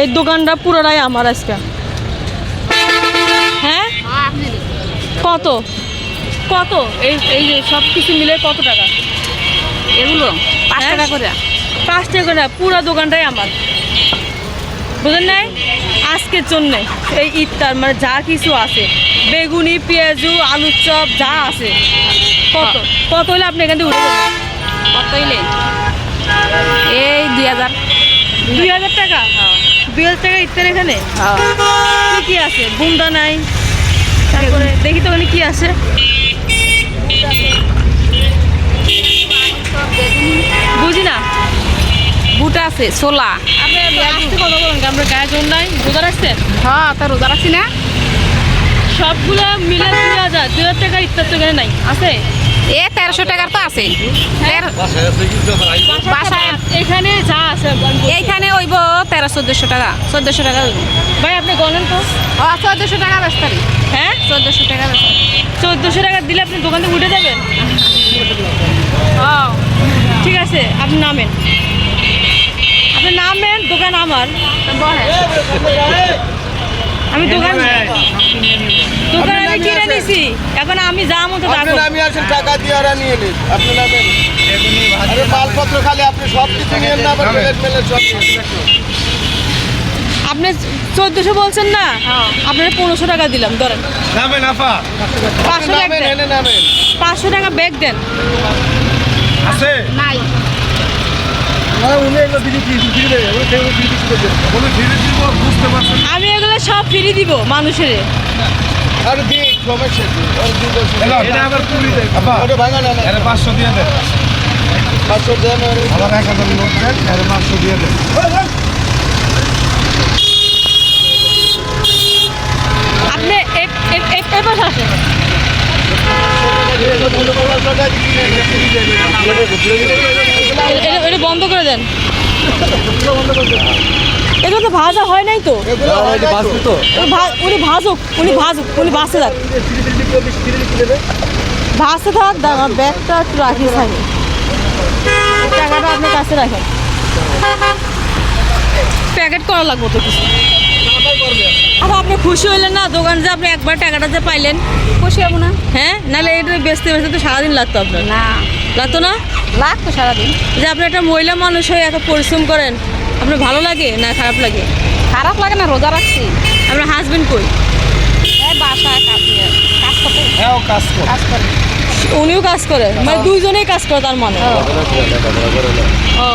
এই দোকানটা পুরোটাই আমার আজকে। হ্যাঁ? কত? কত? এই এই যে সব কিছু মিলে কত টাকা? এগুলো? পাঁচ হ্যাঁ? টাকা করে। পাঁচ টাকা করে পুরো দোকানটাই আমার। বুঝলেন নাই? আজকের জন্যে। এই ইফতার মানে যা কিছু আছে। বেগুনি পেঁয়াজু আলুর চপ যা আছে। কত? কত হলে আপনি এখান থেকে উঠে কত হইলে? এই দুই হাজার। দুই হাজার টাকা? দুই হাজার টাকা ইফতার এখানে। কি আছে? বুন্দা নাই। তারপরে দেখি তো ওখানে কি আছে। বুঝি না। বুট আছে ছোলা। আমরা গায়ে জোর নাই। রোজা রাখছেন হ্যাঁ তা রোজা রাখছি না। সবগুলো মিলে দুই হাজার। দুই হাজার টাকা ইফতার তো এখানে নাই। আছে? এ তেরোশো টাকার তো আছে। তের- এখানে যা আছে এইখানে হইব তেরো চোদ্দশো টাকা। চোদ্দশো টাকা ভাই আপনি গণেন তো। ও চোদ্দশো টাকা হ্যাঁ? চোদ্দশো টাকা চোদ্দোশো টাকা দিলে আপনি দোকান থেকে উঠে যাবেন? ও। ঠিক আছে আপনি নামেন। আপনি নামেন দোকান আমার। আমি দোকান এখন আমি যা মতো তা আপনি। নামিয়ে আসেন টাকা দিয়ে ওরা নিয়ে নিন আপনি নামেন। আরে মালপত্র খালি আপনি সব কিছু নিয়েন না আবার প্লেট প্লেট সব আপনি চোদ্দোশো বলছেন না? আপনার পনেরোশো টাকা দিলাম ধরেন। নামে নাফা পাঁচশো টাকা নামেন দেন। এনে নামেন। পাঁচশো টাকা ব্যাগ দেন। আছে? নাই। আমি এগুলো সব ফ্রি দিব মানুষের। আর দিন সমস্যা কি আর দিন এটা আবার কুড়ি দেয় ওটা ভাঙা না না আরে পাঁচশো দিয়ে দেন পাঁচশো দেন আবার এক হাজার নোট দেন আরে পাঁচশো দিয়ে দেন আপনি এক- এক- এক- পাশে আসেন এটা বন্ধ করে দেন এগুলো তো ভাজা হয় নাই তো? উনি ভাজুক উনি ভাজুক উনি ভাজতে থাক। ভাজতে থাক দাঁড়া ব্যাগটা একটু রাখি থাকে টাকাটা আপনার কাছে রাখেন। প্যাকেট করা লাগবে তো কিছু। আবার আপনি খুশি হইলেন না? দোকান যে আপনি একবার টাকাটা যে পাইলেন। খুশি হব না। হ্যাঁ? নাহলে এটা বেচতে বেচতে তো সারাদিন লাগতো আপনার। না। লাগতো না? লাখ তো সারাদিন। যে আপনি একটা মহিলা মানুষ হয়ে এত পরিশ্রম করেন আপনার ভালো লাগে না খারাপ লাগে? খারাপ লাগে না রোজা রাখছি। আপনার হাজবেন্ড কই? বাসায় কাজ করতে। হ্যাঁ কাজ করে। উনিও কাজ করে? মানে দুইজনেই কাজ করে তার মানে? ও।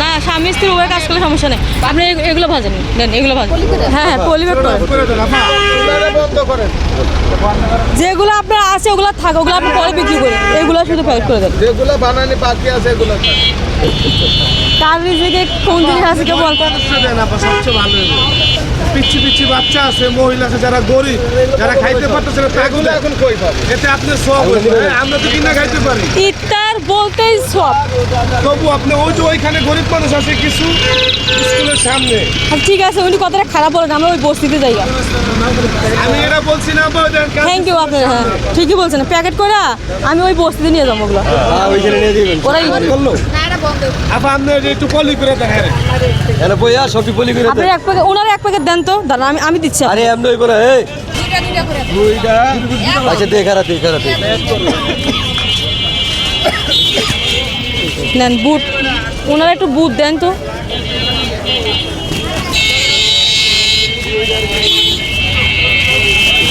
না স্বামী স্ত্রী উভয় কাজ করলে সমস্যা নেই। আপনি এগুলো ভাজেন নেন এগুলো ভাজেন। হ্যাঁ হ্যাঁ পলিব্যাগ করেন যেগুলো আপনার আছে ওগুলো থাকে ওগুলো আপনি পরে বিক্রি করেন। এগুলো শুধু প্যাকেট করে দেন। যেগুলো বানানি বাকি আছে এগুলো। কার নিজেকে কোন জিনিস আছে কে বল পরামর্শ দেন আপা সবচেয়ে ভালো পিচ্ছি পিচ্ছি বাচ্চা আছে মহিলা আছে যারা গরিব যারা খাইতে পারতেছে না তাগুলো এখন কই পাবে? এতে আপনি সব আমরা তো কিনা খাইতে পারি। ইফতার বলতেই সব। তবু আপনি ওই যে ওইখানে গরিব মানুষ আছে কিছু স্কুলের সামনে। আচ্ছা, ঠিক আছে উনি কথাটা খারাপ বলেন আমরা ওই বস্তিতে যাই। আমি এটা বলছি না থ্যাংক ইউ আপনার হ্যাঁ ঠিকই বলছেন প্যাকেট করে আমি ওই বস্তিতে নিয়ে যাব ওগুলো। ওরাই করল। আপা আপনি ওই যে একটু পলি করে দেখেন এনে বইয়া সবটি পলি করে আপনি এক প্যাকেট ওনার এক প্যাকেট দেন তো আমি আমি দিচ্ছি আরে ওই করে এই। আচ্ছা দেখা রাতে দেখা রাতে নেন বুট। ওনারা একটু বুট দেন তো।